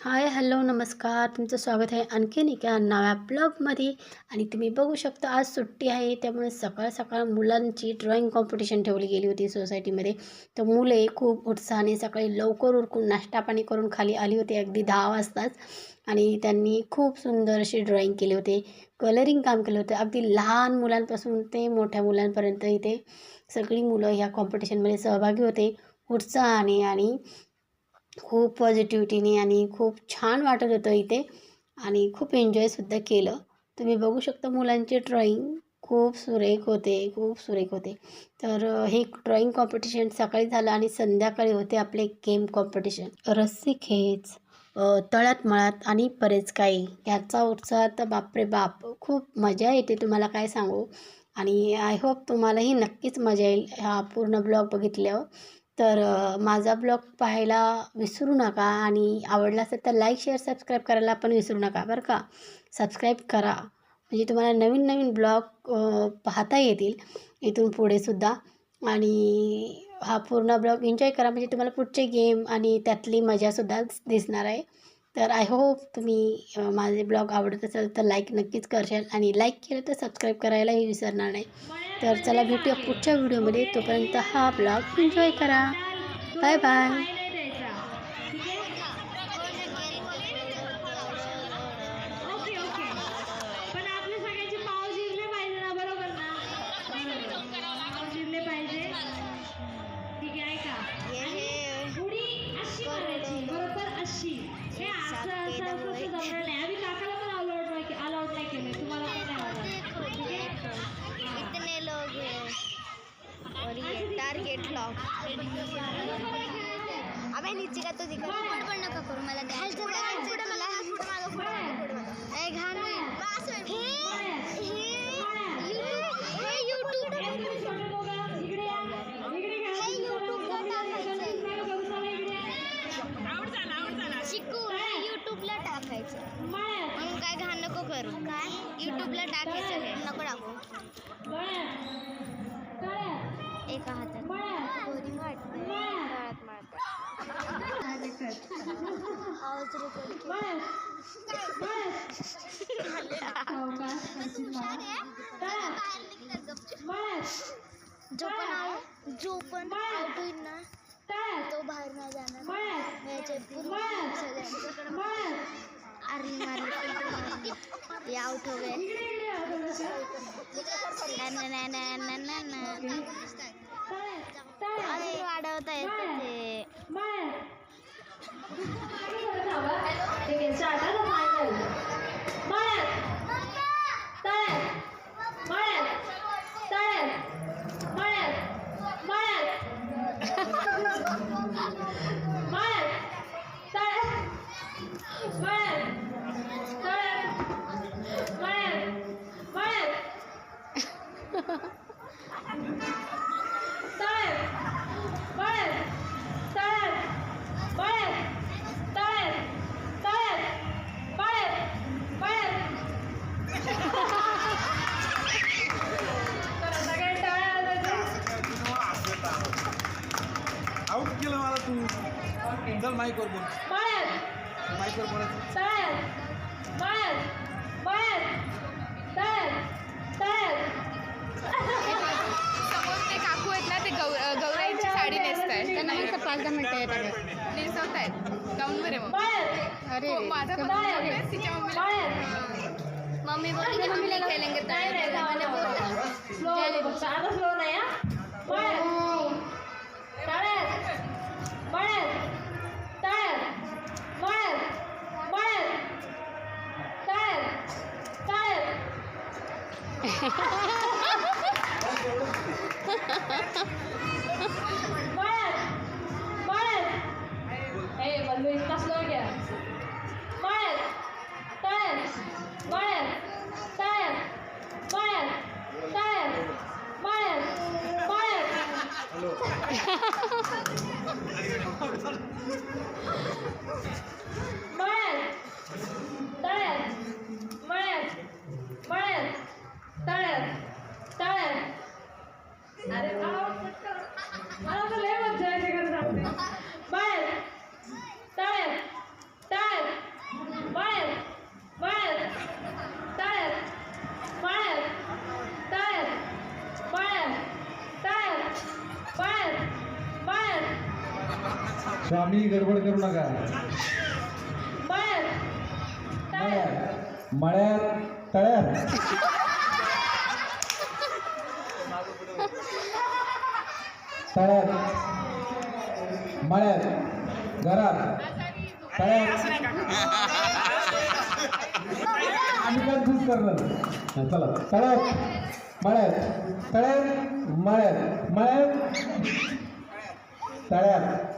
Hi hello नमस्कार. तुमचं स्वागत आहे आणखीन एका नव्या ब्लॉगमध्ये. आणि तुम्ही बघू शकता आज सुट्टी आहे त्यामुळे सकाळ सकाळ मुलांची ड्रॉइंग कॉम्पिटिशन ठेवली गेली होती सोसायटीमध्ये तर मुले खूप उत्साहाने सकाळी लवकर उरकून नाश्ता पाणी करून खाली आली होती अगदी दहा वाजताच. आणि त्यांनी खूप सुंदर अशी ड्रॉइंग केले होते. कलरिंग काम केलं होतं. अगदी लहान मुलांपासून ते मोठ्या मुलांपर्यंत इथे सगळी मुलं ह्या कॉम्पिटिशनमध्ये सहभागी होते. उत्साहाने आणि खूप पॉझिटिव्हिटीने आणि खूप छान वाटत होतं इथे. आणि खूप एन्जॉयसुद्धा केलं. तुम्ही बघू शकता मुलांचे ड्रॉईंग खूप सुरेख होते खूप सुरेख होते. तर हे ड्रॉईंग कॉम्पिटिशन सकाळी झालं आणि संध्याकाळी होते आपले गेम कॉम्पिटिशन रस्सी खेच तळ्यात मळात आणि बरेच काही. याचा उत्साह तर बापरे बाप. खूप मजा येते तुम्हाला काय सांगू. आणि आय होप तुम्हालाही नक्कीच मजा येईल. हा पूर्ण ब्लॉग बघितल्यावर. तर माझा ब्लॉग पाहायला विसरू नका आणि आवडला असेल तर लाईक शेअर सबस्क्राईब करायला पण विसरू नका बरं का. सबस्क्राईब करा. म्हणजे तुम्हाला नवीन नवीन ब्लॉग पाहता येतील इथून पुढे सुद्धा. आणि हा पूर्ण ब्लॉग एन्जॉय करा. म्हणजे तुम्हाला पुढचे गेम आणि त्यातली मजासुद्धा दिसणार आहे. तर आय होप तुम्ही माझे ब्लॉग आवडत असेल तर लाईक नक्कीच करशाल आणि लाईक केलं तर सबस्क्राईब करायलाही विसरणार नाही. तर चला भेटूया पुढच्या व्हिडिओमध्ये तोपर्यंत हा ब्लॉग एन्जॉय करा. बाय बाय अबे नीचे का तो दिखा। ऊपर पण नका करू? मला खालचं बघायचं तुला पुढं मागं पुढं मागं पुढं मागं. ए घाण हे हे हे यूट्यूब छोटे लोकं, इकडे या. इकडे घ्या. हे यूट्यूबला टाकायचं नका करू, चला इकडे या. शिकू यूट्यूबला टाकायचं मळ्यात. म्हणून काय घाण नको करू काय यूट्यूबला टाकायचं हे नको टाकू मळ्यात. तळ्यात. एका हातात मळ्यात. बोरिंग वाटतंय मळ्यात. तळात मारत आवाज रेकॉर्ड मळ्यात. मळ्यात. हो का? तळ्यात. मळ्यात. जो पण आव- जो पण आउट होईल ना तळ्यात. तो बाहेर नाही जाणार मळ्यात. याचे पूर्ण मळ्यात. सगळ्यांकडे मळ्यात. आर्मी मारली filter मारली. ये आउट हो गए इकडे इकडे या थोडंसं. ना ना ना ना ना ना ना तळ्यात. तळ्यात. अजून वाढवता येतं ते मळ्यात. ठीक आहे, start आता final. मळ्यात. तळ्यात. मळ्यात. तळ्यात. मळ्यात. मळ्यात. मळ्यात. तळ्यात. मळ्यात. तळ्यात. मळ्यात. मळ्यात. तळ्यात. मळ्यात. तळ्यात. मळ्यात. तळ्यात. तळ्यात. मळ्यात. मळ्यात. चला, सगळे टाळ्या वाजवायच्या. आउट केलं मला तू चल माईकवर बोल मळ्यात. माईकवर बोलायचं तळ्यात. मळ्यात. मळ्यात. तळ्यात. तळ्यात. समोर ते काकू आहेत ना ते गौ गौराईची साडी नेसत आहेत त्यांना फक्त पाच दहा मिनिटं येतात नेसवत आहेत गाऊनवर आहे मग. अरे माझा तिच्या मम्मीला. मम्मी बोलली खेळेंगे मळ्यात. स्वामी गडबड करू नका. मळ्यात. तळ्यात. तळ्यात. मळ्यात. घरात. तळ्यात. आम्ही कन्फ्यूज करणार? हा, चला. तळ्यात. मळ्यात. तळ्यात. मळ्यात. मळ्यात. तळ्यात.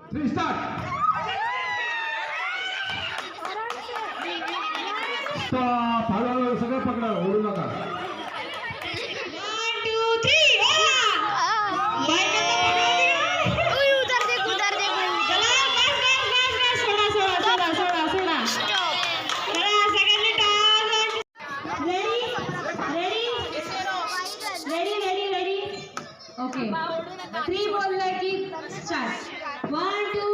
सगळं पकडा ओढू नका वन टू थ्री उधर देख उधर देख चला बस बस बस बस सोडा सोडा सोडा सोडा सोडा चला सगळ्यांनी टाळ्या ready ready ready ready ready okay three बोललं की स्टार्ट One, two,